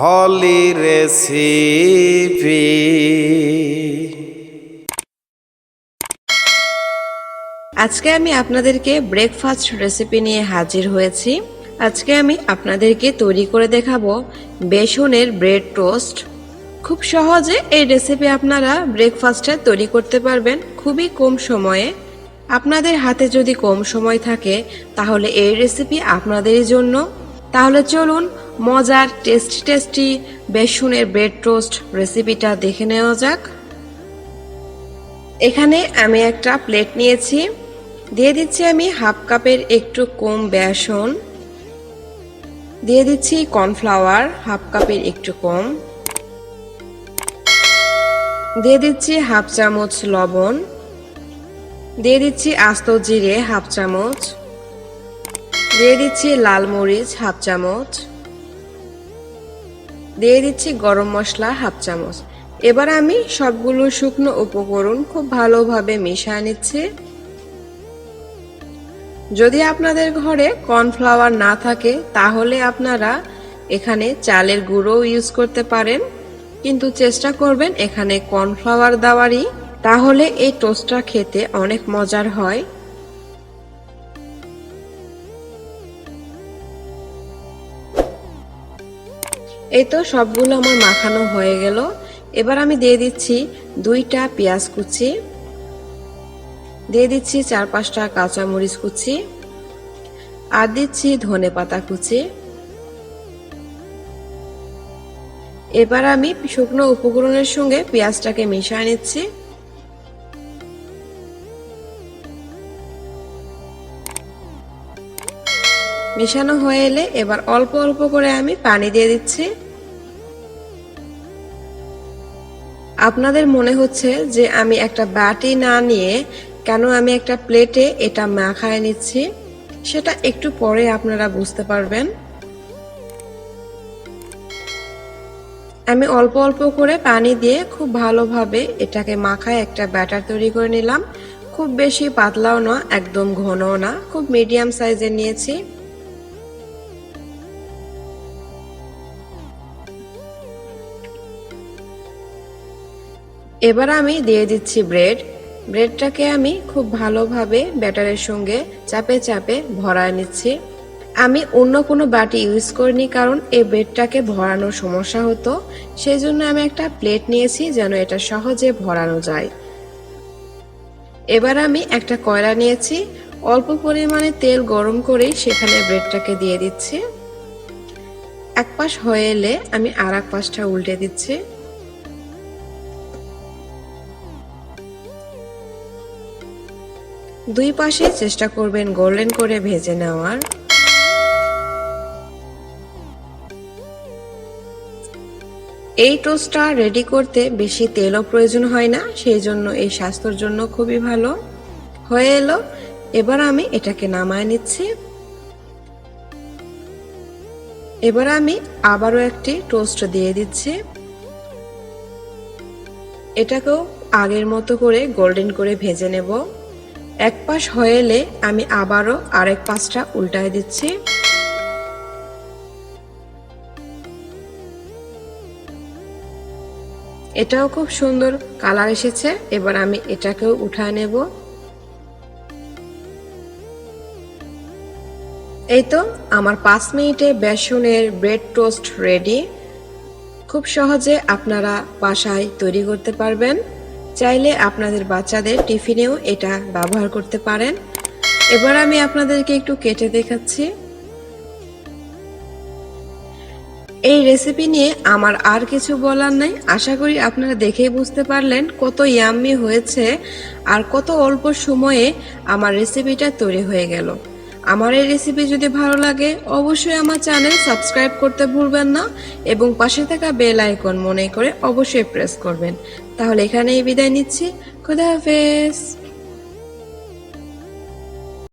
হলি recipe. আজকে আমি আপনাদেরকে ব্রেকফাস্ট রেসিপি নিয়ে হাজির হয়েছি। আজকে আমি আপনাদেরকে তৈরি করে দেখাবো বেসনের ব্রেড টোস্ট খুব সহজে এই রেসিপি আপনারা ব্রেকফাস্টে তৈরি করতে পারবেন খুবই কম সময়ে। আপনাদের হাতে যদি কম সময় থাকে, তাহলে এই রেসিপি আপনাদেরই জন্য। তাহলে চলুন মজার, টেস্টি টেস্টি বেসনের ব্রেড টোস্ট রেসিপিটা দেখে নেওয়া যাক। এখানে আমি একটা প্লেট নিয়েছি। দিয়ে দিচ্ছি আমি হাফ কাপের একটু কম বেসন। দিয়ে দিচ্ছি কর্নফ্লাওয়ার, হাফ কাপের একটু কম। দিয়ে দিচ্ছি হাফ চামচ লবণ। দিয়ে দিচ্ছি আস্ত জিরে হাফ চামচ। দিয়ে দিচ্ছি লাল মরিচ হাফ চামচ। দিয়ে দিচ্ছি গরম মশলা হাফ চামচ। এবার আমি সবগুলো শুকনো উপকরণ খুব ভালোভাবে মিশিয়ে নিচ্ছি। যদি আপনাদের ঘরে কর্নফ্লাওয়ার না থাকে, তাহলে আপনারা এখানে চালের গুঁড়ো ইউজ করতে পারেন। কিন্তু চেষ্টা করবেন এখানে কর্নফ্লাওয়ার দেওয়ারই। তাহলে এই টোস্টটা খেতে অনেক মজার হয়। এই তো সবগুলো আমার মাখানো হয়ে গেল। এবার আমি দিয়ে দিচ্ছি দুইটা পেঁয়াজ কুচি। দিয়ে দিচ্ছি চার পাঁচটা কাঁচামরিচ কুচি। আর দিচ্ছি ধনে পাতা কুচি। এবার আমি শুকনো উপকরণের সঙ্গে পেঁয়াজটাকে মিশিয়ে নিচ্ছি। মেশানো হয়ে এলে এবার অল্প অল্প করে আমি পানি দিয়ে দিচ্ছি। আপনাদের মনে হচ্ছে যে আমি একটা বাটি না নিয়ে কেন আমি একটা প্লেটে এটা মাখায় নিচ্ছি? সেটা একটু পরে আপনারা বুঝতে পারবেন। আমি অল্প অল্প করে পানি দিয়ে খুব ভালোভাবে এটাকে মাখায় একটা ব্যাটার তৈরি করে নিলাম। খুব বেশি পাতলাও না, একদম ঘনও না। খুব মিডিয়াম সাইজের নিয়েছি। এবার আমি দিয়ে দিচ্ছি ব্রেড। ব্রেডটাকে আমি খুব ভালোভাবে ব্যাটারের সঙ্গে চাপে চাপে ভরায় নিচ্ছি। আমি অন্য কোনো বাটি ইউজ করিনি কারণ এই ব্রেডটাকে ভরানোর সমস্যা হতো। সেই জন্য আমি একটা প্লেট নিয়েছি যেন এটা সহজে ভরানো যায়। এবার আমি একটা কয়লা নিয়েছি। অল্প পরিমাণে তেল গরম করে সেখানে ব্রেডটাকে দিয়ে দিচ্ছি। এক পাশ হয়ে এলে আমি আর এক পাশটা উল্টে দিচ্ছি। দুই পাশে চেষ্টা করবেন গোল্ডেন করে ভেজে নেওয়ার। এই টোস্টটা রেডি করতে বেশি তেলও প্রয়োজন হয় না, সেই জন্য এই স্বাস্থ্যের জন্য খুবই ভালো। হয়ে এলো, এবার আমি এটাকে নামায় নিচ্ছি। এবার আমি আবারও একটি টোস্ট দিয়ে দিচ্ছি। এটাকেও আগের মতো করে গোল্ডেন করে ভেজে নেব। এক পাশ হয়ে এলে আমি আবারও আরেক পাশটা উল্টায় দিচ্ছি। এটাও খুব সুন্দর কালার এসেছে। এবার আমি এটাকেও উঠায় নেব। এই তো আমার পাঁচ মিনিটে বেসনের ব্রেড টোস্ট রেডি। খুব সহজে আপনারা বাসায় তৈরি করতে পারবেন। চাইলে আপনাদের বাচ্চাদের টিফিনেও এটা ব্যবহার করতে পারেন। এবার আমি আপনাদেরকে একটু কেটে দেখাচ্ছি। এই রেসিপি নিয়ে আমার আর কিছু বলার নাই। আশা করি আপনারা দেখেই বুঝতে পারলেন কত ইয়াম্মি হয়েছে আর কত অল্প সময়ে আমার রেসিপিটা তৈরি হয়ে গেল। আমার এই রেসিপি যদি ভালো লাগে, অবশ্যই আমার চ্যানেল সাবস্ক্রাইব করতে ভুলবেন না এবং পাশে থাকা বেল আইকন মনে করে অবশ্যই প্রেস করবেন। তাহলে এখানেই বিদায় নিচ্ছি। খুদা হাফেজ।